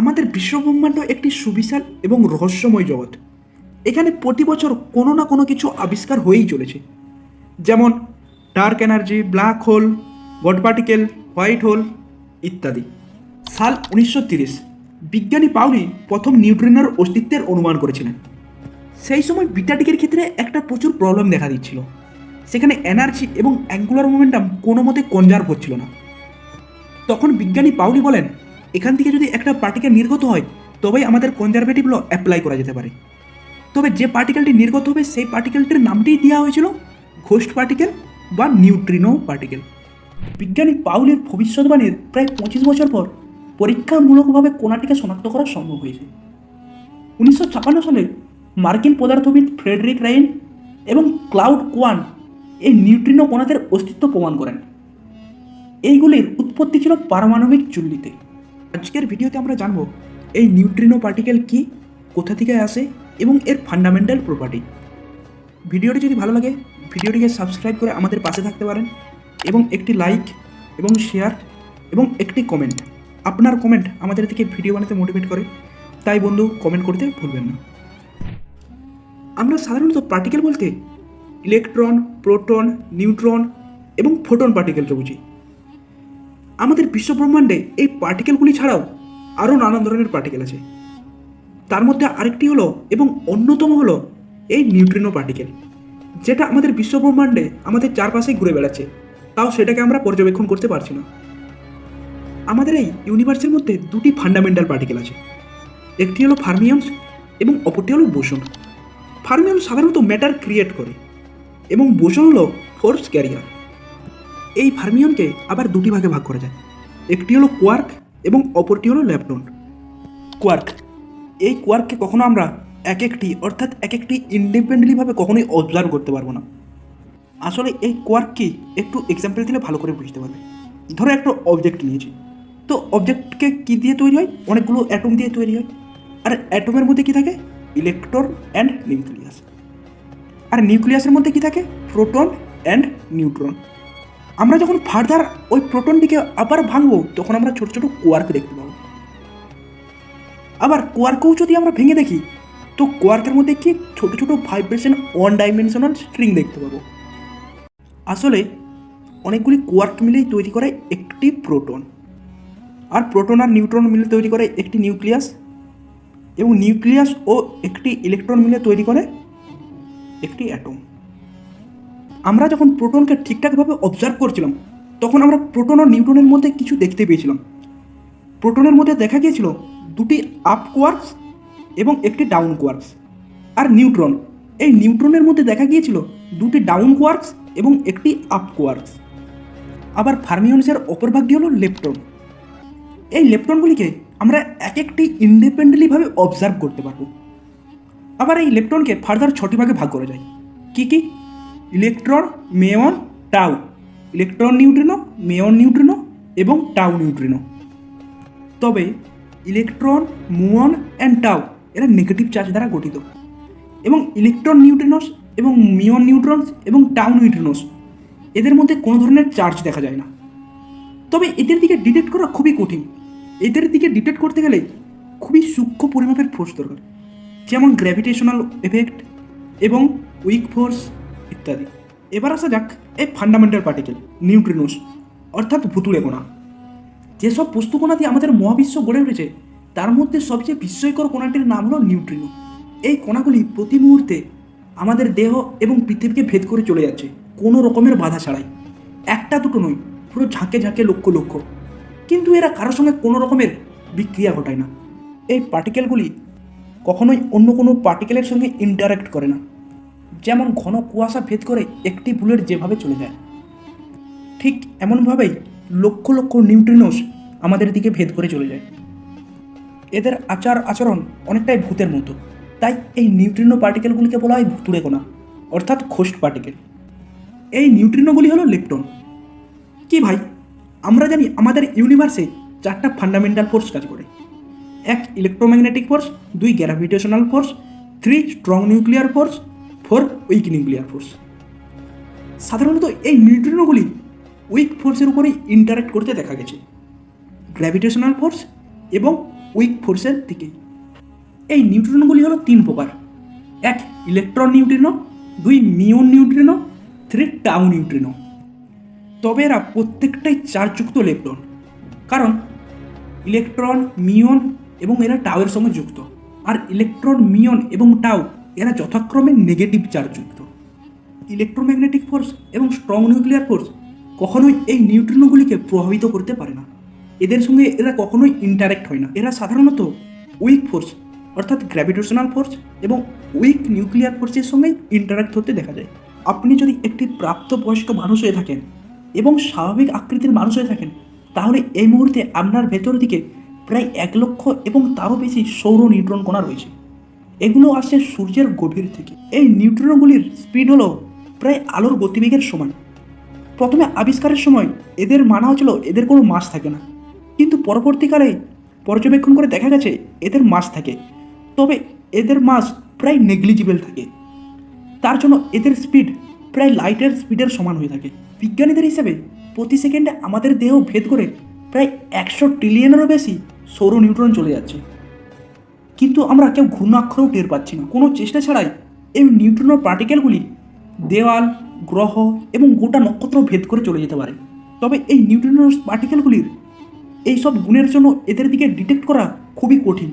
আমাদের বিশ্বব্রহ্মাণ্ড একটি সুবিশাল এবং রহস্যময় জগৎ। এখানে প্রতি বছর কোনো না কোনো কিছু আবিষ্কার হয়েই চলেছে। যেমন dark energy black hole God particle white hole ইত্যাদি। সাল উনিশশো তিরিশ বিজ্ঞানী পাউলি প্রথম নিউট্রিনোর অস্তিত্বের অনুমান করেছিলেন। সেই সময় বিটাটিকের ক্ষেত্রে একটা প্রচুর প্রবলেম দেখা দিচ্ছিল। সেখানে এনার্জি এবং অ্যাঙ্গুলার মোমেন্টাম কোনো মতে কনজার্ভ হচ্ছিল না। তখন বিজ্ঞানী পাউলি বলেন এখান থেকে যদি একটা পার্টিকেল নির্গত হয়, তবেই আমাদের কনজারভেটিভ ল অ্যাপ্লাই করা যেতে পারে। তবে যে পার্টিকেলটি নির্গত হবে, সেই পার্টিকেলটির নামটিই দেওয়া হয়েছিল ঘোস্ট পার্টিকেল বা নিউট্রিনো পার্টিকেল বিজ্ঞানী পাউলের ভবিষ্যৎবাণীর প্রায় পঁচিশ বছর পর পরীক্ষামূলকভাবে কোনাটিকে শনাক্ত করা সম্ভব হয়েছে। উনিশশো ছাপান্ন সালে মার্কিন পদার্থবিদ ফ্রেডরিক রাইন এবং ক্লাউড কোয়ান এই নিউট্রিনো কোনাদের অস্তিত্ব প্রমাণ করেন। এইগুলির উৎপত্তি ছিল পারমাণবিক চুল্লিতে। আজকের ভিডিওতে আমরা জানব, এই নিউট্রিনো পার্টিকেল কি, কোথা থেকে আসে এবং এর ফান্ডামেন্টাল প্রপার্টি ভিডিওটি যদি ভালো লাগে, ভিডিওটিকে সাবস্ক্রাইব করে আমাদের পাশে থাকতে পারেন এবং একটি লাইক এবং শেয়ার এবং একটি কমেন্ট আপনার কমেন্ট আমাদের থেকে ভিডিও বানাতে মোটিভেট করে। তাই বন্ধু কমেন্ট করতে ভুলবেন না। আমরা সাধারণত পার্টিকেল বলতে ইলেকট্রন প্রোটন নিউট্রন এবং ফোটন পার্টিকেলকে বুঝি। আমাদের বিশ্বব্রহ্মাণ্ডে এই পার্টিকেলগুলি ছাড়াও আরও নানান ধরনের পার্টিকেল আছে। তার মধ্যে আরেকটি হলো এবং অন্যতম হলো এই নিউট্রিনো পার্টিকেল যেটা আমাদের বিশ্বব্রহ্মাণ্ডে আমাদের চারপাশেই ঘুরে বেড়াচ্ছে। তাও সেটাকে আমরা পর্যবেক্ষণ করতে পারছি না। আমাদের এই ইউনিভার্সের মধ্যে দুটি ফান্ডামেন্টাল পার্টিকেল আছে। একটি হলো ফার্মিয়ন্স এবং অপরটি হলো বোসন ফার্মিয়ন সাধারণত ম্যাটার ক্রিয়েট করে এবং বোসন হলো ফোর্স ক্যারিয়ার এই ফার্মিয়নকে আবার দুটি ভাগে ভাগ করা যায়। একটি হলো কোয়ার্ক এবং অপরটি হলো ল্যাপটন কোয়ার্ক, এই কোয়ার্ককে কখনো আমরা এক একটি অর্থাৎ এক একটি ইন্ডিপেন্ডেন্টলিভাবে কখনোই অবজার্ভ করতে পারব না। আসলে এই কোয়ার্ক কি একটু এক্সাম্পল দিলে ভালো করে বুঝতে পারবে। ধরো একটা অবজেক্ট নিয়েছি। তো অবজেক্টকে কী দিয়ে তৈরি হয়? অনেকগুলো অ্যাটম দিয়ে তৈরি হয়। আর অ্যাটমের মধ্যে কী থাকে? ইলেকট্রন অ্যান্ড নিউক্লিয়াস আর নিউক্লিয়াসের মধ্যে কী থাকে? প্রোটন অ্যান্ড নিউট্রন আমরা যখন ফার্দার ওই প্রোটনটিকে আবার ভাঙবো, তখন আমরা ছোট ছোট কোয়ার্ক দেখতে পাবো। আবার কোয়ার্কও যদি আমরা ভেঙে দেখি, তো কোয়ার্কের মধ্যে কি ছোট ছোট ভাইব্রেশন ওয়ান ডাইমেনশনাল স্ট্রিং দেখতে পাবো? আসলে অনেকগুলি কোয়ার্ক মিলেই তৈরি করে একটি প্রোটন। আর প্রোটন আর নিউট্রন মিলে তৈরি করে একটি নিউক্লিয়াস এবং নিউক্লিয়াস ও একটি ইলেকট্রন মিলে তৈরি করে একটি অ্যাটম। আমরা যখন প্রোটনকে ঠিকঠাকভাবে অবজার্ভ করছিলাম, তখন আমরা প্রোটন ও নিউট্রনের মধ্যে কিছু দেখতে পেয়েছিলাম। প্রোটনের মধ্যে দেখা গিয়েছিল দুটি আপ কোয়ার্কস এবং একটি ডাউন কোয়ার্কস আর নিউট্রন এই নিউট্রনের মধ্যে দেখা গিয়েছিল দুটি ডাউন কোয়ার্কস এবং একটি আপ কোয়ার্কস আবার ফার্মিয়নসের অপর ভাগটি হলো লেপটন এই লেপটনগুলিকে আমরা এক একটি ইন্ডিপেন্ডেন্টলিভাবে অবজার্ভ করতে পারব। আবার এই ইলেকট্রনকে ফার্দার ছটি ভাগে ভাগ করা যায়। কী কি? Electron, muon, tau. Electron neutrino, muon neutrino এবং টাউ নিউট্রিনো। তবে ইলেকট্রন, মুয়ন অ্যান্ড টাউ এরা নেগেটিভ চার্জ দ্বারা গঠিত। এবং ইলেকট্রন নিউট্রিনোস এবং মিয়ন নিউট্রনস এবং টাউ নিউট্রিনোস, এদের মধ্যে কোনো ধরনের চার্জ দেখা যায় না। তবে এদের দিকে ডিটেক্ট করা খুবই কঠিন। এদের দিকে ডিটেক্ট করতে গেলে খুবই সূক্ষ্ম পরিমাপের ফোর্স দরকার। যেমন গ্র্যাভিটেশনাল এফেক্ট এবং উইক ফোর্স ইত্যাদি। এবার আসা যাক এই ফান্ডামেন্টাল পার্টিকেল নিউট্রিনোস অর্থাৎ ভুতুড়ে কোণা। যেসব বস্তুকণা দিয়ে আমাদের মহাবিশ্ব গড়ে উঠেছে, তার মধ্যে সবচেয়ে বিস্ময়কর কোণাটির নাম হলো নিউট্রিনো এই কণাগুলি প্রতি মুহূর্তে আমাদের দেহ এবং পৃথিবীকে ভেদ করে চলে যাচ্ছে, কোনো রকমের বাধা ছাড়াই। একটা দুটো নয়, পুরো ঝাঁকে ঝাঁকে লক্ষ লক্ষ। কিন্তু এরা কারোর সঙ্গে কোনো রকমের বিক্রিয়া ঘটায় না। এই পার্টিকেলগুলি কখনোই অন্য কোনো পার্টিকেলের সঙ্গে ইন্টারাক্ট করে না। যেমন ঘন কুয়াশা ভেদ করে একটি বুলেট যেভাবে চলে যায়, ঠিক এমনভাবেই লক্ষ লক্ষ নিউট্রিনোস আমাদের দিকে ভেদ করে চলে যায়। এদের আচার আচরণ অনেকটাই ভূতের মতো, তাই এই নিউট্রিনো পার্টিকেলগুলিকে বলা হয় ভুতুড়ে কোণা, অর্থাৎ খোস্ট পার্টিকেল। এই নিউট্রিনোগুলি হলো লেপটন। কি ভাই, আমরা জানি আমাদের ইউনিভার্সে চারটা ফান্ডামেন্টাল ফোর্স কাজ করে। এক ইলেকট্রোম্যাগনেটিক ফোর্স, দুই gravitational force, three strong nuclear force four weak nuclear force সাধারণত এই নিউট্রিনোগুলি উইক ফোর্সের উপরেই ইন্টারাক্ট করতে দেখা গেছে। গ্র্যাভিটেশনাল ফোর্স এবং উইক ফোর্সের দিকে এই নিউট্রিনোগুলি হলো তিন প্রকার। এক ইলেকট্রন নিউট্রিনো দুই muon neutrino three tau neutrino তবে এরা প্রত্যেকটাই চার্জযুক্ত ইলেকট্রন কারণ ইলেকট্রন মিওন এবং এরা টাউয়ের সঙ্গে যুক্ত। আর ইলেকট্রন মিওন এবং টাউ এরা যথাক্রমে নেগেটিভ চার্জযুক্ত ইলেকট্রোম্যাগনেটিক ফোর্স এবং স্ট্রং নিউক্লিয়ার ফোর্স কখনোই এই নিউট্রিনোগুলিকে প্রভাবিত করতে পারে না। এদের সঙ্গে এরা কখনোই ইন্টারেক্ট হয় না। এরা সাধারণত উইক ফোর্স অর্থাৎ গ্র্যাভিটেশনাল ফোর্স এবং উইক নিউক্লিয়ার ফোর্সের সঙ্গে ইন্টারাক্ট হতে দেখা যায়। আপনি যদি একটি প্রাপ্তবয়স্ক মানুষ হয়ে থাকেন এবং স্বাভাবিক আকৃতির মানুষ হয়ে থাকেন, তাহলে এই মুহূর্তে আপনার ভেতর দিকে প্রায় এক লক্ষ এবং তারও বেশি সৌর নিউট্রন কণা রয়েছে। এগুলো আসে সূর্যের গভীর থেকে। এই নিউট্রনগুলির স্পিড হলো প্রায় আলোর গতিবেগের সমান। প্রথমে আবিষ্কারের সময় এদের মানা হচ্ছিল এদের কোনো মাস থাকে না। কিন্তু পরবর্তীকালে পর্যবেক্ষণ করে দেখা গেছে এদের মাস থাকে। তবে এদের মাস প্রায় নেগলিজিবল থাকে। তার জন্য এদের স্পিড প্রায় লাইটের স্পিডের সমান হয়ে থাকে। বিজ্ঞানীদের হিসেবে প্রতি সেকেন্ডে আমাদের দেহ ভেদ করে প্রায় একশো ট্রিলিয়নেরও বেশি সৌর নিউট্রন চলে যাচ্ছে। কিন্তু আমরা কেউ ঘূর্ণাক্ষরেও টের পাচ্ছি না। কোনো চেষ্টা ছাড়াই এই নিউট্রন পার্টিকেলগুলি দেওয়াল, গ্রহ এবং গোটা নক্ষত্র ভেদ করে চলে যেতে পারে। তবে এই নিউট্রিনো পার্টিকেলগুলির এই সব গুণের জন্য এদের দিকে ডিটেক্ট করা খুবই কঠিন।